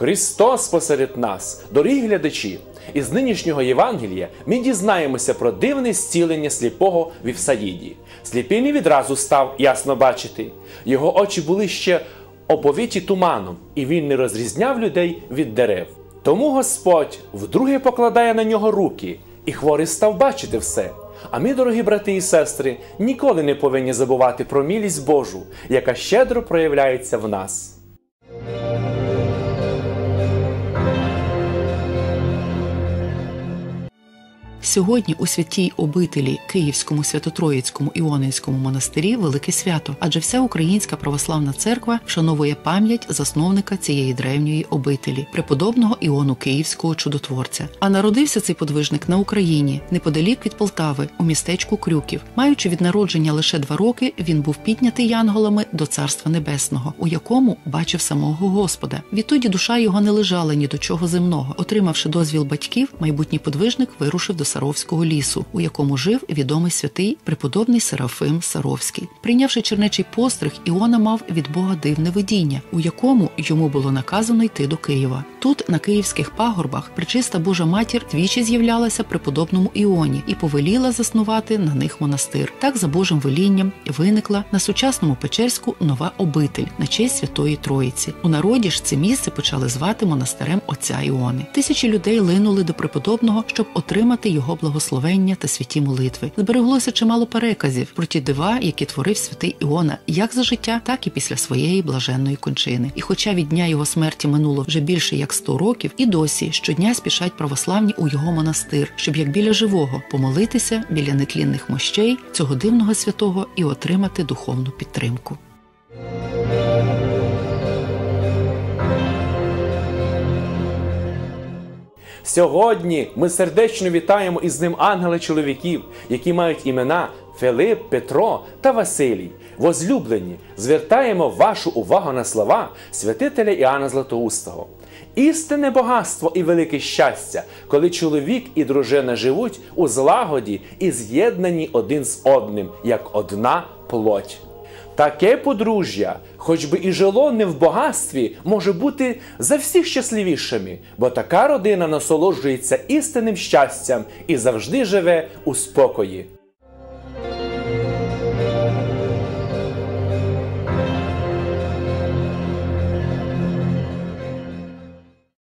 Христос посеред нас, дорогі глядачі! Із нинішнього Євангелія ми дізнаємося про дивне зцілення сліпого в Івсаїді. Сліпий не відразу став ясно бачити. Його очі були ще оповиті туманом, і він не розрізняв людей від дерев. Тому Господь вдруге покладає на нього руки, і хворий став бачити все. А ми, дорогі брати і сестри, ніколи не повинні забувати про милість Божу, яка щедро проявляється в нас. Сьогодні у святій обителі Київському Свято-Троїцькому Іонинському монастирі велике свято, адже вся українська православна церква вшановує пам'ять засновника цієї древньої обителі, преподобного Іону Київського чудотворця. А народився цей подвижник на Україні неподалік від Полтави, у містечку Крюків. Маючи від народження лише два роки, він був піднятий янголами до Царства Небесного, у якому бачив самого Господа. Відтоді душа його не лежала ні до чого земного. Отримавши дозвіл батьків, майбутній подвижник вирушив до Саровського лісу, у якому жив відомий святий преподобний Серафим Саровський. Прийнявши чернечий постриг, Іона мав від Бога дивне видіння, у якому йому було наказано йти до Києва. Тут, на київських пагорбах, причиста Божа матір двічі з'являлася преподобному Іоні і повеліла заснувати на них монастир. Так, за Божим велінням, виникла на сучасному Печерську нова обитель на честь Святої Троїці. У народі ж це місце почали звати монастирем отця Іони. Тисячі людей линули до преподобного, щоб отримати його благословення та святі молитви. Збереглося чимало переказів про ті дива, які творив святий Іона, як за життя, так і після своєї блаженної кончини. І, хоча від дня його смерті минуло вже більше як 100 років, і досі щодня спішать православні у його монастир, щоб як біля живого помолитися біля нетлінних мощей цього дивного святого і отримати духовну підтримку. Сьогодні ми сердечно вітаємо із ним ангели чоловіків, які мають імена Филип, Петро та Василій. Возлюблені, звертаємо вашу увагу на слова святителя Іоанна Златоустого. Істинне багатство і велике щастя, коли чоловік і дружина живуть у злагоді і з'єднані один з одним, як одна плоть. Таке подружжя, хоч би і жило не в багатстві, може бути за всіх щасливішими, бо така родина насолоджується істинним щастям і завжди живе у спокої.